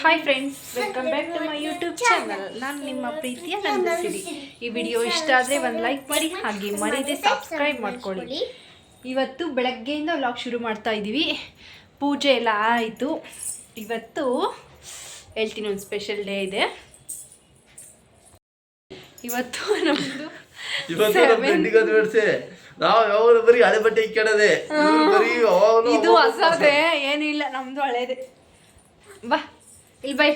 Hi friends welcome back to my YouTube channel ನಾನು ನಿಮ್ಮ ಪ್ರೀತಿಯ ನಂದಿಸಿರಿ ಈ ವಿಡಿಯೋ ಇಷ್ಟ ಆದರೆ ಒಂದು ಲೈಕ್ ಮಾಡಿ ಹಾಗೆ ಮರೀದೆ ಸಬ್ಸ್ಕ್ರೈಬ್ ಮಾಡ್ಕೊಳ್ಳಿ. ಇವತ್ತು ಬೆಳಗ್ಗೆಯಿಂದ ವ್ಲಾಗ್ ಶುರು ಮಾಡ್ತಾ ಇದ್ದೀವಿ ಪೂಜೆ ಎಲ್ಲ ಆಯಿತು. ಇವತ್ತು ಹೇಳ್ತೀನಿ ಒಂದು ಸ್ಪೆಷಲ್ ಡೇ ಇದೆ. ಇವತ್ತು ನಮ್ಮದು ನಾವು ಯಾವಾಗ ಬರೀ ಹಳೆ ಬಟ್ಟೆ ಬರೀ ಇದು ಹೊಸದೇ ಏನಿಲ್ಲ ನಮ್ದು ಹಳೇದೆ. ಬಾ. ಇಲ್ಲಿ ಬೈ.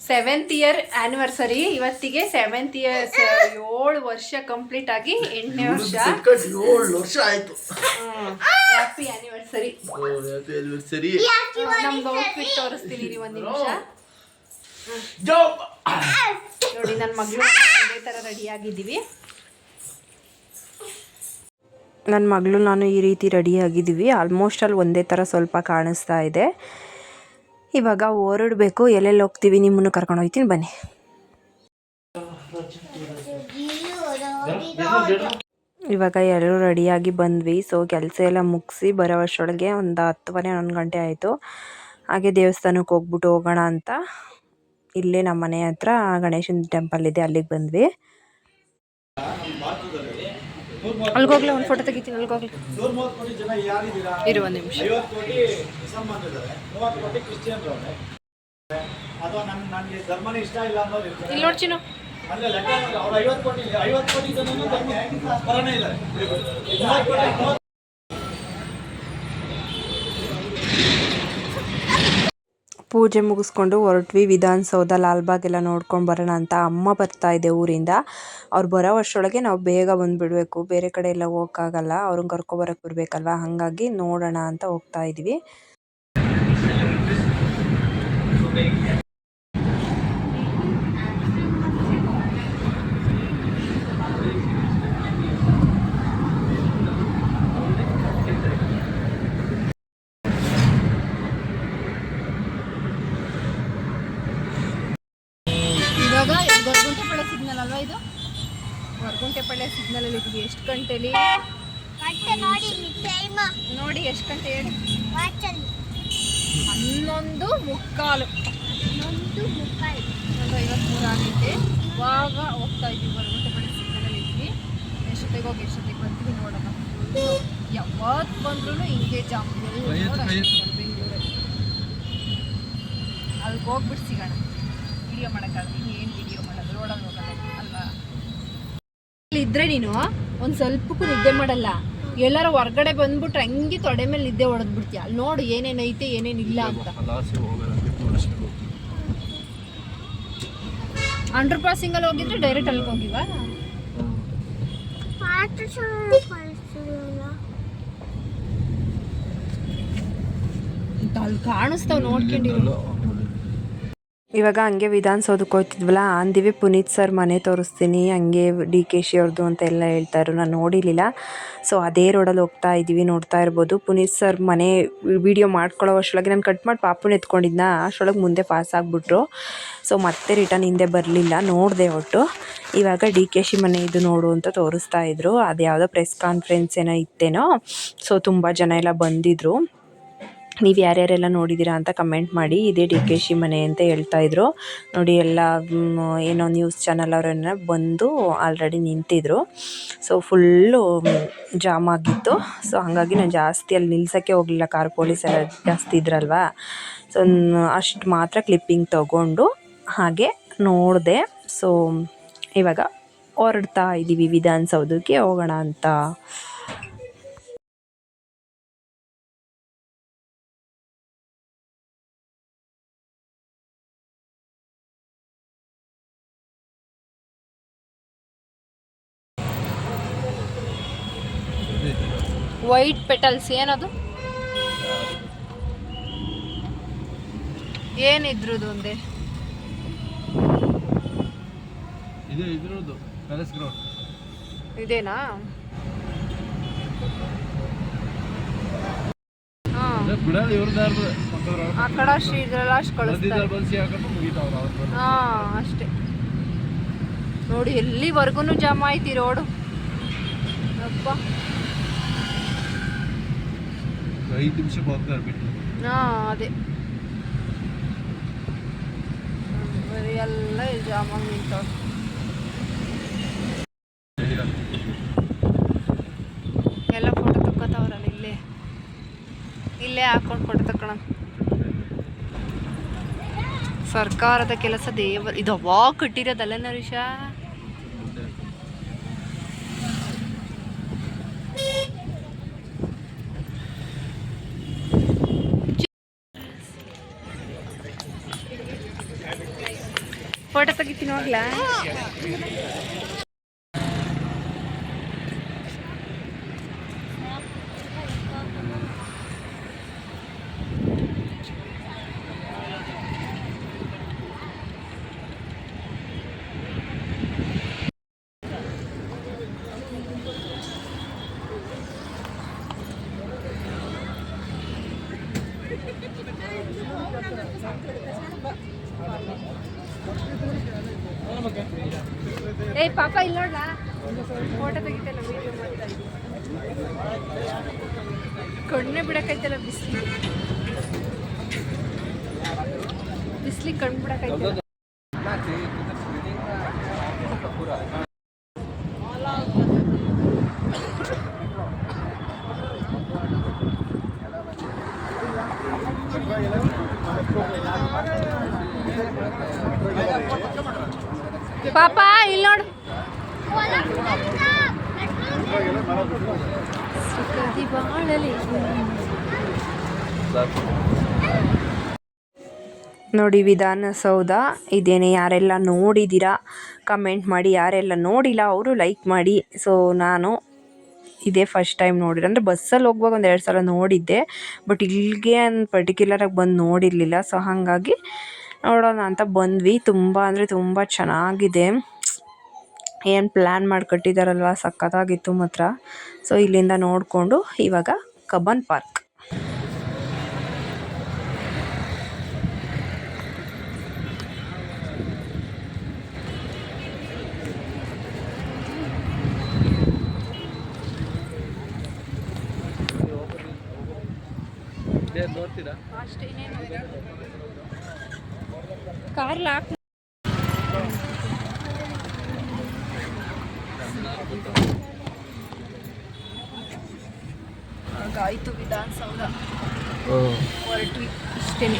ಸೆವೆಂತ್ ಇಯರ್ ಆನಿವರ್ಸರಿ ಇವತ್ತಿಗೆ ಸೆವೆಂತ್ ಇಯರ್ ಏಳು ವರ್ಷ ಕಂಪ್ಲೀಟ್ ಆಗಿ ಎಂಟನೇ ವರ್ಷ. ಏಳು ವರ್ಷ ಆಯ್ತು. ಹ್ಯಾಪಿ ಆನಿವರ್ಸರಿ ಆನಿವರ್ಸರಿ ನಮ್ದು ಔಟ್ಫಿಟ್ ತೋರಿಸ್ತೀನಿ ರೀ ಒಂದು ನಿಮಿಷ. ನೋಡಿ ನನ್ನ ಮಗಳು ಅದೇ ಥರ ರೆಡಿ ಆಗಿದ್ದೀವಿ. ನನ್ನ ಮಗಳು ನಾನು ಈ ರೀತಿ ರೆಡಿ ಆಗಿದ್ದೀವಿ. ಆಲ್ಮೋಸ್ಟ್ ಅಲ್ಲಿ ಒಂದೇ ಥರ ಸ್ವಲ್ಪ ಕಾಣಿಸ್ತಾ ಇದೆ. ಇವಾಗ ಹೊರಡಬೇಕು ಎಲ್ಲೆಲ್ಲಿ ಹೋಗ್ತೀವಿ, ನಿಮ್ಮನ್ನು ಕರ್ಕೊಂಡು ಹೋಗ್ತೀನಿ, ಬನ್ನಿ. ಇವಾಗ ಎಲ್ಲರೂ ರೆಡಿಯಾಗಿ ಬಂದ್ವಿ. ಸೊ ಕೆಲಸ ಎಲ್ಲ ಮುಗಿಸಿ ಬರೋ ವರ್ಷೊಳಗೆ ಒಂದು ಹತ್ತುವರೆ, ಹನ್ನೊಂದು ಗಂಟೆ ಆಯಿತು. ಹಾಗೆ ದೇವಸ್ಥಾನಕ್ಕೆ ಹೋಗ್ಬಿಟ್ಟು ಹೋಗೋಣ ಅಂತ. ಇಲ್ಲೇ ನಮ್ಮ ಮನೆ ಹತ್ರ ಗಣೇಶನ ಟೆಂಪಲ್ ಇದೆ, ಅಲ್ಲಿಗೆ ಬಂದ್ವಿ. ಅಲ್ಗೋಗ್ಲ ಒಂದು ಫೋಟೋ ತೆಗಿತೀನಿ ಅಲ್ಗೋಗ್ಲಿ. ಇರು ಲೆಕ್ಕ ನಿಮಿಷ ಐವತ್ತು ಕೋಟಿ ಮುಸಲ್ಮಾನರಿದ್ದಾರೆ ಮೂವತ್ತು ಕೋಟಿ ಕ್ರಿಶ್ಚಿಯನ್ರವ್ರೆ ಅಥವಾ ನನ್ ನನಗೆ ಧರ್ಮನೇ ಇಷ್ಟ ಇಲ್ಲ ಅನ್ನೋದು ಇರ್ತದೆ ಇಲ್ಲಿ ನೋಡ್ಚಿನು ಅಂದ್ರೆ ಲೆಕ್ಕ ಅವ್ರು ಐವತ್ತು ಕೋಟಿ ಐವತ್ತು ಕೋಟಿ ಜನನು ಧರ್ಮ ಪರನೇ ಇದ್ದಾರೆ ಮೂವತ್ತು ಕೋಟಿ ಮೂವತ್ತು ಪೂಜೆ ಮುಗಿಸ್ಕೊಂಡು ಹೊರಟ್ವಿ. ವಿಧಾನಸೌಧ, ಲಾಲ್ಬಾಗ್ ಎಲ್ಲ ನೋಡ್ಕೊಂಡು ಬರೋಣ ಅಂತ ಅಮ್ಮ ಬರ್ತಾ ಇದೆ ಊರಿಂದ. ಅವ್ರು ಬರೋ ವರ್ಷೊಳಗೆ ನಾವು ಬೇಗ ಬಂದುಬಿಡ್ಬೇಕು. ಬೇರೆ ಕಡೆ ಎಲ್ಲ ಹೋಗೋಕ್ಕಾಗಲ್ಲ. ಅವ್ರನ್ನ ಕರ್ಕೊಬರಕ್ಕೆ ಬರಬೇಕಲ್ವ ಹಾಗಾಗಿ ನೋಡೋಣ ಅಂತ ಹೋಗ್ತಾ ಇದ್ವಿ. ಅಲ್ವಾ ಇದು? ಗೊರಗುಂಟೆಪಳ್ಳಿ ಸಿಗ್ನಲ್ ಅಲ್ಲಿ ಇದ್ವಿ. ಎಷ್ಟು ಗಂಟೆಲಿ ನೋಡಿ ಎಷ್ಟು ಗಂಟೆ ಹೇಳಿ? ಹನ್ನೊಂದು ಮುಕ್ಕಾಲು. ಒಂದು ಐವತ್ಮೂರು ಆಗೈತೆ ಇವಾಗ ಹೋಗ್ತಾ ಇದ್ವಿ. ಗೊರಗುಂಟೆಪಳ್ಳಿ ಸಿಗ್ನಲ್ ಅಲ್ಲಿ ಇದ್ವಿ. ಎಷ್ಟೊತ್ತಿಗೆ ಹೋಗಿ ಎಷ್ಟೊತ್ತಿಗೆ ಬರ್ತೀವಿ ನೋಡೋಣ. ಯಾವತ್ತು ಬಂದ್ರೂ ಹಿಂಗೆ ಜಾಮ್ ಬೆಂಗಳೂರಲ್ಲಿ ಅಲ್ಲಿಗೆ ಹೋಗ್ಬಿಟ್ಟು ಸಿಗೋಣ. ವಿಡಿಯೋ ಮಾಡೋಕ್ಕಾಗಲ್ಲ ಏನು ವಿಡಿಯೋ ಮಾಡೋದು? ರೋಡಲ್ಲಿ ಅಲ್ವಾ ಇದ್ರೆ ನೀನು ಒಂದು ಸ್ವಲ್ಪಕ್ಕೂ ನಿದ್ದೆ ಮಾಡಲ್ಲ. ಎಲ್ಲಾರು ಹೊರ್ಗಡೆ ಬಂದ್ಬಿಟ್ರೆ ಹಂಗೆ ತೊಡೆ ಮೇಲೆ ನಿದ್ದೆ ಹೊಡೆದ್ಬಿಡ್ತೀಯ ಅಲ್ಲಿ ನೋಡು ಏನೇನೈತೆ ಏನೇನಿಲ್ಲ ಅಂತ. ಅಂಡರ್ ಪಾಸಿಂಗಲ್ಲಿ ಹೋಗಿದ್ರೆ ಡೈರೆಕ್ಟ್ ಅಲ್ಲಿಗೆ ಹೋಗಿವ? ಅಲ್ಲಿ ಕಾಣಿಸ್ತಾವ ನೋಡ್ಕೊಂಡಿರೋ. ಇವಾಗ ಹಂಗೆ ವಿಧಾನಸೌಧಕ್ಕೆ ಹೋಗ್ತಿದ್ವಲ್ಲ ಅಂದಿವಿ ಪುನೀತ್ ಸರ್ ಮನೆ ತೋರಿಸ್ತೀನಿ, ಹಂಗೆ ಡಿ ಕೆ ಶಿ ಅವ್ರದ್ದು ಅಂತ ಎಲ್ಲ ಹೇಳ್ತಾಯಿದ್ರು ನಾನು ನೋಡಿರಲಿಲ್ಲ. ಸೊ ಅದೇ ರೋಡಲ್ಲಿ ಹೋಗ್ತಾ ಇದ್ದೀವಿ, ನೋಡ್ತಾ ಇರ್ಬೋದು. ಪುನೀತ್ ಸರ್ ಮನೆ ವಿಡಿಯೋ ಮಾಡ್ಕೊಳ್ಳೋ ಅಷ್ಟೊಳಗೆ ನಾನು ಕಟ್ ಮಾಡಿ ಪಾಪುನ ಎತ್ಕೊಂಡಿದ್ನ ಅಷ್ಟೊಳಗೆ ಮುಂದೆ ಪಾಸ್ ಆಗಿಬಿಟ್ರು. ಸೊ ಮತ್ತೆ ರಿಟರ್ನ್ ಹಿಂದೆ ಬರಲಿಲ್ಲ, ನೋಡಿದೆ ಒಟ್ಟು. ಇವಾಗ ಡಿ ಕೆ ಶಿ ಮನೆ ಇದು ನೋಡು ಅಂತ ತೋರಿಸ್ತಾ ಇದ್ರು. ಅದು ಯಾವುದೋ ಪ್ರೆಸ್ ಕಾನ್ಫರೆನ್ಸ್ ಏನೋ ಇತ್ತೇನೋ. ಸೊ ತುಂಬ ಜನ ಎಲ್ಲ ಬಂದಿದ್ದರು ನೀವು ಯಾರ್ಯಾರೆಲ್ಲ ನೋಡಿದ್ದೀರಾ ಅಂತ ಕಮೆಂಟ್ ಮಾಡಿ ಇದೇ ಡಿ ಕೆ ಶಿ ಮನೆ ಅಂತ ಹೇಳ್ತಾ ಇದ್ರು. ನೋಡಿ, ಎಲ್ಲ ಏನೋ ನ್ಯೂಸ್ ಚಾನಲ್ ಅವರನ್ನ ಬಂದು ಆಲ್ರೆಡಿ ನಿಂತಿದ್ರು. ಸೊ ಫುಲ್ಲು ಜಾಮ್ ಆಗಿತ್ತು. ಸೊ ಹಾಗಾಗಿ ನಾನು ಜಾಸ್ತಿ ಅಲ್ಲಿ ನಿಲ್ಸೋಕ್ಕೆ ಹೋಗಲಿಲ್ಲ. ಕಾರ್ ಪೊಲೀಸ್ ಎಲ್ಲ ಜಾಸ್ತಿ ಇದ್ರಲ್ವಾ? ಸೊ ಅಷ್ಟು ಮಾತ್ರ ಕ್ಲಿಪ್ಪಿಂಗ್ ತಗೊಂಡು ಹಾಗೆ ನೋಡಿದೆ. ಸೊ ಇವಾಗ ಹೊರಡ್ತಾ ಇದ್ದೀವಿ ವಿಧಾನಸೌಧಕ್ಕೆ ಹೋಗೋಣ ಅಂತ. ವೈಟ್ ಪೆಟಲ್ಸ್ ಏನದು? ಏನಿದ್ರದ್ದು ಒಂದೇ? ಇದು ಇದ್ರದ್ದು ಪ್ಯಾಲೇಸ್ ಗ್ರೌಂಡ್ ಇದೇನಾ? ಆ ಕಡೆ ಹಾ ಅಷ್ಟೇ. ನೋಡಿ ಎಲ್ಲಿವರೆಗೂ ಜಮ ಐತಿ ರೋಡು. ಅಪ್ಪ ಐದು ನಿಮಿಷಕ್ಕೆ ಹೋಗ್ತಾರೆ ಬಿಟ್ಟು. ಅದೇ. ಎಲ್ಲ ಜಾಮಾನ್ ನಿಂತವ್ ಎಲ್ಲ ಫೋಟೋ ತಕ್ಕೋತಾವ್ರಲ್ಲ ಇಲ್ಲೇ. ಇಲ್ಲೇ ಹಾಕೊಂಡು ಫೋಟೋ ತಕ್ಕೊಳ ಸರ್ಕಾರದ ಕೆಲಸ ದೇವ ಇದು ಅವಾಗ ಕಟ್ಟಿರೋದಲ್ಲ ನರೀಶ? ಫೋಟೋ ಇಲ್ಲ ನೋಡ ಫೋಟೋ ತೆಗಿತಲ್ಲ ವೀಡಿಯೋ ಮಾಡ್ತಾ ಕಣ್ಣೇ ಬಿಡಕೈತಲ್ಲ ಬಿಸಿಲಿ ಬಿಸಿಲಿಗೆ ಕಣ್ಣು ಬಿಡಕ್ಕೈತಲ್ಲ ಪಾಪ, ಇಲ್ಲಿ ನೋಡು. ನೋಡಿ ವಿಧಾನಸೌಧ, ಇದೇನೆ ಯಾರೆಲ್ಲ ನೋಡಿದ್ದೀರಾ ಕಮೆಂಟ್ ಮಾಡಿ, ಯಾರೆಲ್ಲ ನೋಡಿಲ್ಲ, ಅವರು ಲೈಕ್ ಮಾಡಿ. ಸೊ ನಾನು ಇದೇ ಫಸ್ಟ್ ಟೈಮ್ ನೋಡಿದ್ರೆ ಅಂದರೆ ಬಸ್ಸಲ್ಲಿ ಹೋಗುವಾಗ ಒಂದು ಎರಡು ಸಲ ನೋಡಿದ್ದೆ ಬಟ್ ಇಲ್ಲಿಗೆ ಪರ್ಟಿಕ್ಯುಲರಾಗಿ ಬಂದು ನೋಡಿರಲಿಲ್ಲ. ಸೊ ಹಾಗಾಗಿ ನೋಡೋಣ ಅಂತ ಬಂದ್ವಿ. ತುಂಬ ಅಂದರೆ ತುಂಬ ಚೆನ್ನಾಗಿದೆ. ಏನು ಪ್ಲ್ಯಾನ್ ಮಾಡಿ ಕಟ್ಟಿದಾರಲ್ವ ಸಖತ್ತಾಗಿತ್ತು ಮಾತ್ರ. ಸೊ ಇಲ್ಲಿಂದ ನೋಡಿಕೊಂಡು ಇವಾಗ ಕಬ್ಬನ್ ಪಾರ್ಕ್. ಕಾರ್ ಕಾರ್ಲ್ ಹಾಕ್ ಆಗಾಯ್ತು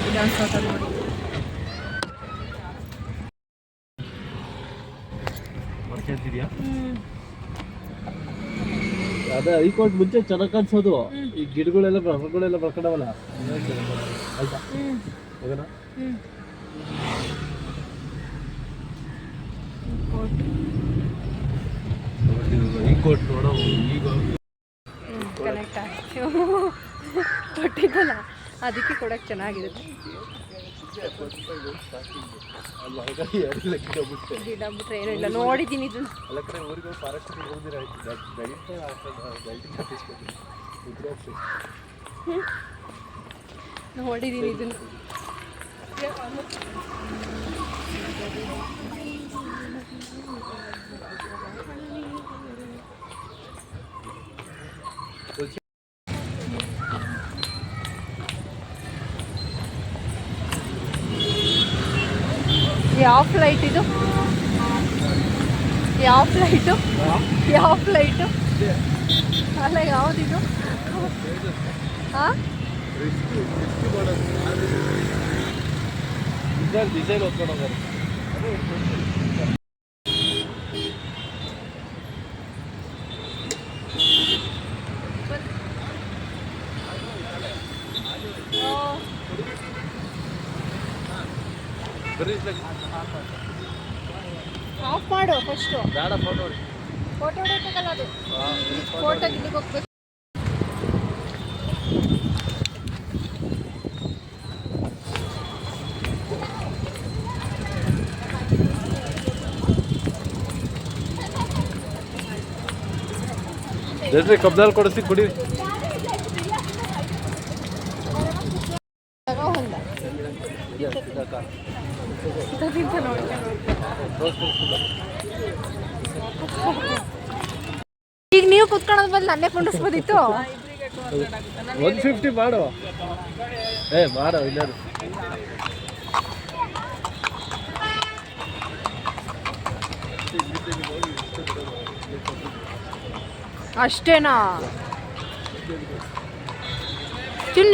ವಿಧಾನಸೌಧ ಇಷ್ಟೇ ನೋಡಿ. ಮಾಡ್ಕೊಂತಿದ್ಯಾ ಅದೇ ಹೈಕೋರ್ಟ್ ಮುಂಚೆ ಚೆನ್ನಾಗಿ ಕಾಣಿಸೋದು. ಈ ಗಿಡಗಳೆಲ್ಲ ಮರಗಳೆಲ್ಲ ಬರ್ಕೊಂಡವಲ್ಲ ಆಯ್ತಾ ಹೋಗೋಣ ಈ ಕೋರ್ಟ್ ನೋಡೋ ಈಗ ಅದಕ್ಕೆ ಕೊಡಕ್ಕೆ ಚೆನ್ನಾಗಿರುತ್ತೆ. ಏನೂ ಇಲ್ಲ. ನೋಡಿದ್ದೀನಿ ಇದನ್ನು. ನೋಡಿದ್ದೀನಿ ಕಡೆ ಊರಿಗೆ ಹೋಗಿ ಫಾರೆಸ್ಟ್ ಹೋಗಿದ್ರೆ ಆಯ್ತು ಬೆಳಿಗ್ಗೆ ಬೆಳಿಗ್ಗೆ ಕಟ್ಟಿಸ್ಕೊತೀನಿ ಉದ್ರಾಕ್ಷಿ ನೋಡಿದ್ದೀನಿ ಇದನ್ನ ಯಾವ ಫ್ಲೈಟ್ ಇದು? ಯಾವ ಫ್ಲೈಟು ಯಾವ ಫ್ಲೈಟು ಅಲ್ಲ ಯಾವುದಿದು? ಹಾಂ ಡಿಸೈನ್ ಆಫ್ ಮಾಡು ಫಸ್ಟು ಬೇಡ ಫೋಟೋ ಫೋಟೋ ಹೊಡಿಬೇಕಲ್ಲ ಅದು. ಫೋಟೋ ಇಲ್ಲಿಗೆ ಹೋಗ್ಬೇಕು. ಜಲ್ರಿ ಕಬ್ದಲ್ಲಿ ಕೊಡಿಸಿ ಕುಡಿ ಈಗ ನೀವು ಕುತ್ಕೊಳ್ಳೋದ್ ಬಂದ್ ನನ್ನೇ ಕುಂಡಿಸ್ಬೋದಿತ್ತು? ಒನ್ ಫಿಫ್ಟಿ ಮಾಡು. ಏ ಮಾಡು ಇಲ್ಲರು ಅಷ್ಟೇನಾ?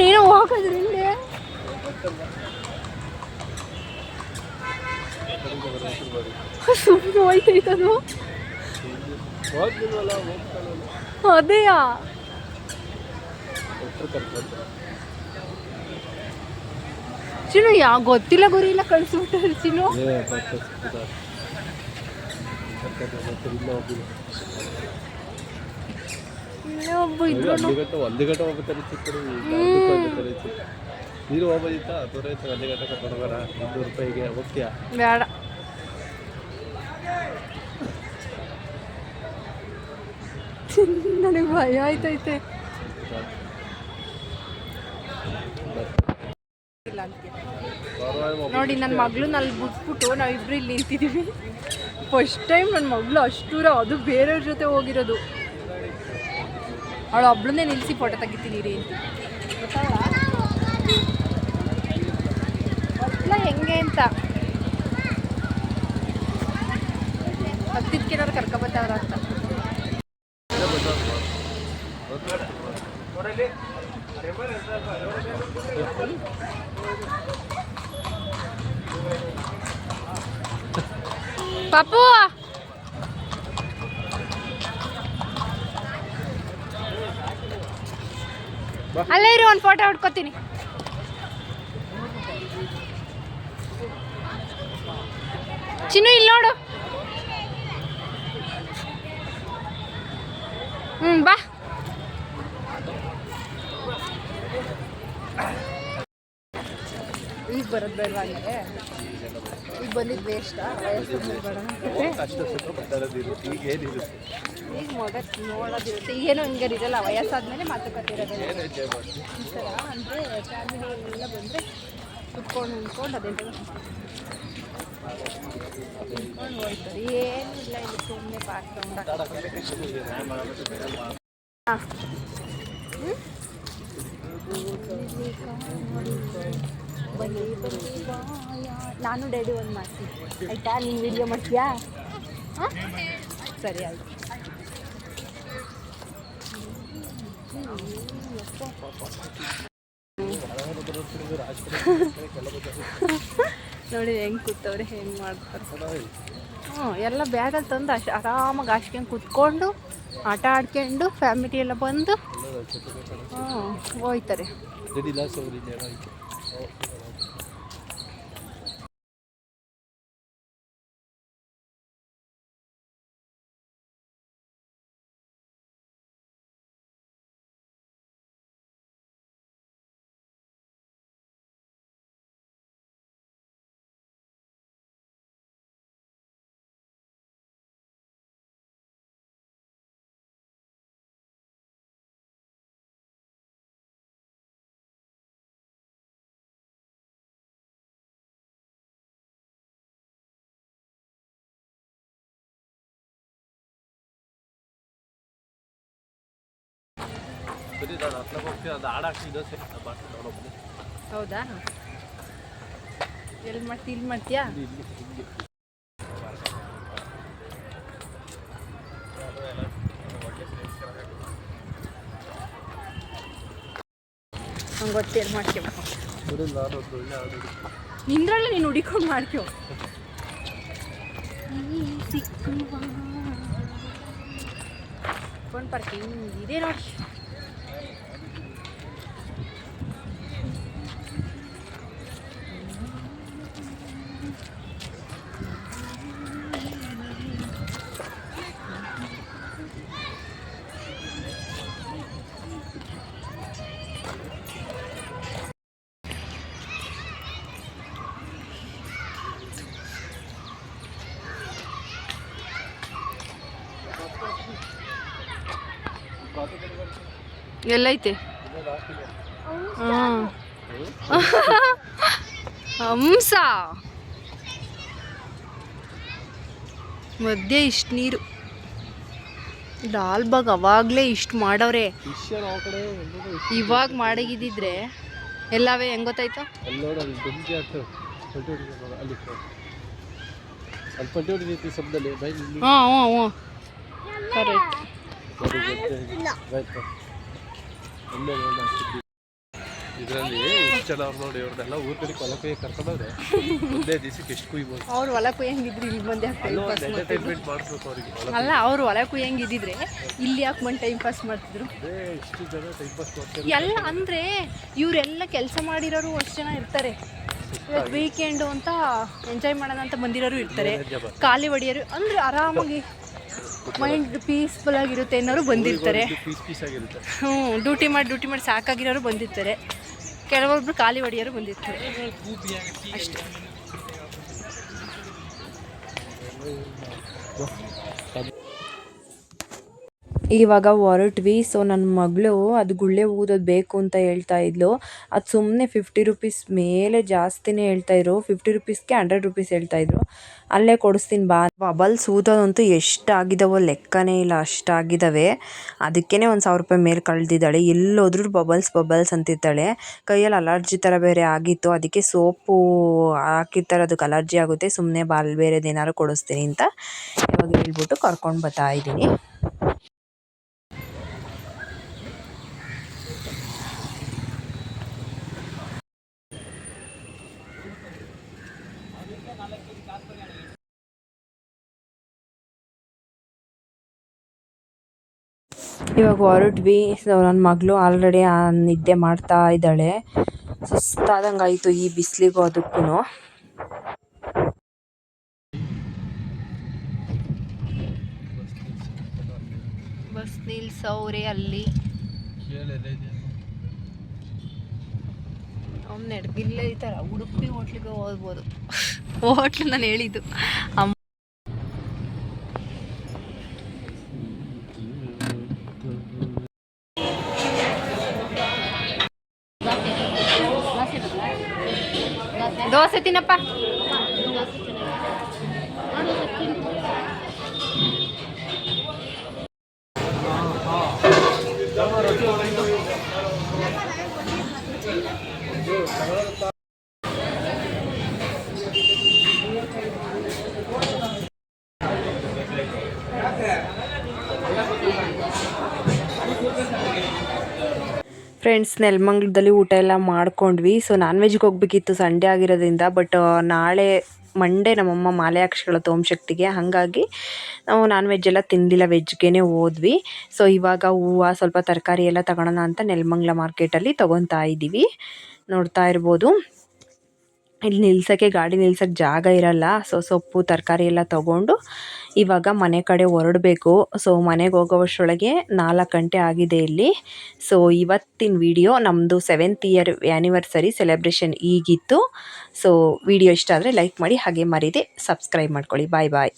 ನೀನು ಹೋಗೋದ್ರಿಂದ ಸುಮ್ಮನೆ ಅದೇಯಾ? ಕರ್ಕೊಂಡು ಚಿನ್ನು ಯಾ ಗೊತ್ತಿಲ್ಲ ಗುರಿ ಇಲ್ಲ ಕಳ್ಸಿಬಿಟ್ಟು ಚಿನ್ನು. ಇನ್ನೊಬ್ಬ ಇದ್ರು. ಒಂದು ಗಂಟೆ ಹೋಗ್ಬೇಕಾದ್ರೆ ಚಿಕ್ಕರು ನೀರು ಹೋಗೋದಿತ್ತ ತೋರೈತ ಇತ್ತು ಒಂದು ಗಂಟೆ ಕರ್ಕೊಂಡು ಇನ್ನೂರು ರೂಪಾಯಿಗೆ ಹೋಗ್ತೀಯ ಬೇಡ. ನನಗೆ ಭಯ ಆಯ್ತೈತೆ. ನೋಡಿ ನನ್ನ ಮಗಳನ್ನ ಅಲ್ಲಿ ಬಿಟ್ಬಿಟ್ಟು ನಾವಿಬ್ರು ಇಲ್ಲಿ ನಿಂತಿದ್ದೀವಿ ಫಸ್ಟ್ ಟೈಮ್ ನನ್ನ ಮಗಳು ಅಷ್ಟೂರ ಅದು ಬೇರೆಯವ್ರ ಜೊತೆ ಹೋಗಿರೋದು. ಅವಳು ಒಬ್ಳನ್ನೇ ನಿಲ್ಲಿಸಿ ಫೋಟೋ ತೆಗಿತಿದ್ದೀರಿ ಅಂತ. ಹೆಂಗೆ ಅಂತ. ಹತ್ತಿದ್ಕೆ ಏನಾದ್ರು ಕರ್ಕೊಬತ್ತವ್ರ ಅಂತ. ಪಾಪು! ಅಲ್ಲೇ ಇರು ಒಂದು ಫೋಟೋ ಹೊಡ್ಕೊತೀನಿ. ಚಿನ್ನು ಇಲ್ಲಿ ನೋಡು. ಹ್ಞೂ ಬಾ. ಈಗ ಬರೋದು ಬೇಡವಾ ಹಂಗೆ ಈಗ ಬಂದಿದ್ದು ವೇಸ್ಟಾ ಈಗ ಮೊದಲು ನೋಡೋದಿರುತ್ತೆ. ಈಗೇನು ಹಿಂಗೆ ಇರಲ್ಲ. ವಯಸ್ಸಾದ್ಮೇಲೆ ಮಾತುಕತೆ ಇರೋದಿಲ್ಲ ಈ ಥರ ಅಂದರೆ ಫ್ಯಾಮಿಲಿ ಎಲ್ಲ ಬಂದರೆ ಕುತ್ಕೊಂಡು ನಿಂತ್ಕೊಂಡು ಅದೇನು ನಾನು ಡ್ಯಾಡಿ ಒಂದು ಮಾಡ್ತೀನಿ. ಆಯಿತಾ? ನೀನು ವಿಡಿಯೋ ಮಾಡ್ತೀಯಾ? ಹಾಂ? ಸರಿ ಆಯಿತು. ನೋಡಿ ಹೆಂಗೆ ಕೂತವ್ರೆ, ಹೆಂಗೆ ಮಾಡ್ತಾರೆ. ಹ್ಞೂ, ಎಲ್ಲ ಬ್ಯಾಗಲ್ಲಿ ತಂದು ಅಷ್ಟು ಆರಾಮಾಗಿ ಹಾಸ್ಕೊಂಡು ಕುತ್ಕೊಂಡು, ಆಟ ಆಡ್ಕೊಂಡು ಫ್ಯಾಮಿಲಿ ಎಲ್ಲ ಬಂದು, ಹ್ಞೂ, ಹೋಯ್ತಾರೆ. ಹೌದಾ? ಎಲ್ಲಿ ಮಾಡ್ತಿ ಇಲ್ಲಿ ಮಾಡ್ತೀಯಾ? ಹಂಗೆ ಗೊತ್ತೇನು ಮಾಡ್ಕೋಬೇಕು ನಿಂದ್ರಲ್ಲೇ ನೀನು ಹುಡಿಕೊಂಡು ಮಾಡ್ಕೋ. ಫೋನ್ ಪಾರ್ಕಿಂಗ್ ಇದೆ ನೋಡಿ. ಎಲ್ಲೈತೆ? ಹಾಂ ಹಂಸ. ಮಧ್ಯೆ ಇಷ್ಟು ನೀರು. ಲಾಲ್ಬಾಗ್ ಅವಾಗಲೇ ಇಷ್ಟು ಮಾಡವ್ರೆ. ಇವಾಗ ಮಾಡಗಿದ್ದಿದ್ರೆ ಎಲ್ಲವೇ ಹೆಂಗ್ ಗೊತ್ತಾಯ್ತು? ಹಾಂ ಹ್ಞೂ ಹ್ಞೂ ಕರೆಕ್ಟ್ ಇದರಲ್ಲಿ ಚಲ ಅವ್ರು ನೋಡಿ ಅವ್ರನ್ನೆಲ್ಲ ಊರ್ ಕಡೆ ಹೊಲ ಒಂದೇ ದಿವಸಕ್ಕೆ ಎಷ್ಟು ಕುಯ್ಬೋದು ಅವ್ರು ಹೊಲ ಕುಯ್ಯಂಗಿದ್ರು ಇಲ್ಲಿ ಬಂದೆ ಎಂಟರ್ಟೈನ್ಮೆಂಟ್ ಮಾಡಿಸ್ಬೇಕು ಅವ್ರಿಗೆ ಅಲ್ಲ ಅವ್ರು ಹೊಲ ಕುಯ್ಯಂಗಿದ್ದಿದ್ರೆ ಇಲ್ಲಿ ಯಾಕೆ ಬಂದು ಟೈಮ್ ಪಾಸ್ ಮಾಡ್ತಿದ್ರು? ಅದೇ ಜನ ಟೈಮ್ ಪಾಸ್ ಮಾಡ್ತಾರೆ ಎಲ್ಲ ಅಂದರೆ ಇವರೆಲ್ಲ ಕೆಲಸ ಮಾಡಿರೋರು ಅಷ್ಟು ಜನ ಇರ್ತಾರೆ. ಇವತ್ತು ವೀಕೆಂಡು ಅಂತ ಎಂಜಾಯ್ ಮಾಡೋಣ ಅಂತ ಬಂದಿರೋರು ಇರ್ತಾರೆ. ಖಾಲಿ ಹೊಡಿಯೋರು ಅಂದ್ರೆ ಆರಾಮಾಗಿ ಮೈಂಡ್ ಪೀಸ್ಫುಲ್ ಆಗಿರುತ್ತೆ ಅನ್ನೋರು ಬಂದಿರ್ತಾರೆ. ಹ್ಞೂ ಡ್ಯೂಟಿ ಮಾಡಿ ಡ್ಯೂಟಿ ಮಾಡಿ ಸಾಕಾಗಿರೋರು ಬಂದಿರ್ತಾರೆ. ಕೆಲವೊಬ್ರು ಖಾಲಿ ಹೊಡೆಯೋರು ಬಂದಿರ್ತಾರೆ. ಅಷ್ಟೇ. ಇವಾಗ ಹೊರಟ್ವಿ ಸೊ ನನ್ನ ಮಗಳು ಅದು ಗುಳ್ಳೆ ಊದೋದು ಬೇಕು ಅಂತ ಹೇಳ್ತಾ ಇದ್ಲು. ಅದು ಸುಮ್ಮನೆ ಫಿಫ್ಟಿ ರುಪೀಸ್ ಮೇಲೆ ಜಾಸ್ತಿನೇ ಹೇಳ್ತಾ ಇದ್ರು. ಫಿಫ್ಟಿ ರುಪೀಸ್ಗೆ ಹಂಡ್ರೆಡ್ ರುಪೀಸ್ ಹೇಳ್ತಾ ಇದ್ರು. ಅಲ್ಲೇ ಕೊಡಿಸ್ತೀನಿ, ಬಾ. ಬಬಲ್ಸ್ ಊದೋದಂತೂ ಎಷ್ಟಾಗಿದಾವೋ ಲೆಕ್ಕನೇ ಇಲ್ಲ ಅಷ್ಟಾಗಿದ್ದಾವೆ ಅದಕ್ಕೇ ಒಂದು ಸಾವಿರ ರೂಪಾಯಿ ಮೇಲೆ ಕಳೆದಿದ್ದಾಳೆ. ಎಲ್ಲೋದ್ರೂ ಬಬಲ್ಸ್ ಬಬಲ್ಸ್ ಅಂತಿರ್ತಾಳೆ ಕೈಯಲ್ಲಿ ಅಲರ್ಜಿ ಥರ ಬೇರೆ ಆಗಿತ್ತು. ಅದಕ್ಕೆ ಸೋಪು ಹಾಕಿರ್ತಾರೆ, ಅದಕ್ಕೆ ಅಲರ್ಜಿ ಆಗುತ್ತೆ. ಸುಮ್ಮನೆ ಬಾಲ್ ಬೇರೆದೇನಾದ್ರು ಕೊಡಿಸ್ತೀನಿ ಅಂತ ಇವಾಗ ಹೇಳ್ಬಿಟ್ಟು ಕರ್ಕೊಂಡು ಬರ್ತಾ ಇದ್ದೀನಿ. ಇವಾಗ ಹೊರಟ್ವಿ ಸೊ ನನ್ನ ಮಗಳು ಆಲ್ರೆಡಿ ನಿದ್ದೆ ಮಾಡ್ತಾ ಇದ್ದಾಳೆ. ಸುಸ್ತಾದಂಗೆ ಆಯಿತು ಈ ಬಿಸಿಲಿಗೂ ಅದಕ್ಕೂ ಬಸ್ ನಿಲ್ಸವ್ರೆ ಅಲ್ಲಿ. ಅವ್ನು ನಡ್ಗಿಲ್ಲ ಈ ಥರ ಉಡುಪಿ ಹೋಟ್ಲಿಗೆ ಹೋಗ್ಬೋದು. ಹೋಟ್ಲು ನಾನು ಹೇಳಿದ್ದು. 12 tinha pa. ಫ್ರೆಂಡ್ಸ್ ನೆಲಮಂಗ್ಲದಲ್ಲಿ ಊಟ ಎಲ್ಲ ಮಾಡ್ಕೊಂಡ್ವಿ. ಸೊ ನಾನ್ ವೆಜ್ಗೆ ಹೋಗ್ಬೇಕಿತ್ತು ಸಂಡೇ ಆಗಿರೋದ್ರಿಂದ. ಬಟ್ ನಾಳೆ ಮಂಡೇ ನಮ್ಮಮ್ಮ ಮಾಲೆ ಹಾಕ್ಸ್ಕೊಳ್ಳೋದು ಓಂ ಶಕ್ತಿಗೆ ಹಾಗಾಗಿ ನಾವು ನಾನ್ ವೆಜ್ ಎಲ್ಲ ತಿಂದಿಲ್ಲ ವೆಜ್ಗೇ ಹೋದ್ವಿ. ಸೊ ಇವಾಗ ಹೂವು, ಸ್ವಲ್ಪ ತರಕಾರಿ ಎಲ್ಲ ತಗೊಳ್ಳೋಣ ಅಂತ ನೆಲಮಂಗ್ಲ ಮಾರ್ಕೆಟಲ್ಲಿ ತೊಗೊತಾ ಇದ್ದೀವಿ ನೋಡ್ತಾ ಇರ್ಬೋದು. ಇಲ್ಲಿ ನಿಲ್ಸೋಕ್ಕೆ ಗಾಡಿ ನಿಲ್ಸೋಕ್ಕೆ ಜಾಗ ಇರಲ್ಲ. ಸೊ ಸೊಪ್ಪು, ತರಕಾರಿ ಎಲ್ಲ ತೊಗೊಂಡು ಇವಾಗ ಮನೆ ಕಡೆ ಹೊರಡಬೇಕು. ಸೊ ಮನೆಗೆ ಹೋಗೋವಷ್ಟರೊಳಗೆ ನಾಲ್ಕು ಗಂಟೆ ಆಗಿದೆ ಇಲ್ಲಿ. ಸೊ ಇವತ್ತಿನ ವಿಡಿಯೋ ನಮ್ಮದು ಸೆವೆಂತ್ ಇಯರ್ ಆ್ಯನಿವರ್ಸರಿ ಸೆಲೆಬ್ರೇಷನ್ ಈಗಿತ್ತು. ಸೊ ವಿಡಿಯೋ ಇಷ್ಟ ಆದರೆ ಲೈಕ್ ಮಾಡಿ, ಹಾಗೆ ಮರೀದೆ ಸಬ್ಸ್ಕ್ರೈಬ್ ಮಾಡ್ಕೊಳ್ಳಿ. ಬಾಯ್ ಬಾಯ್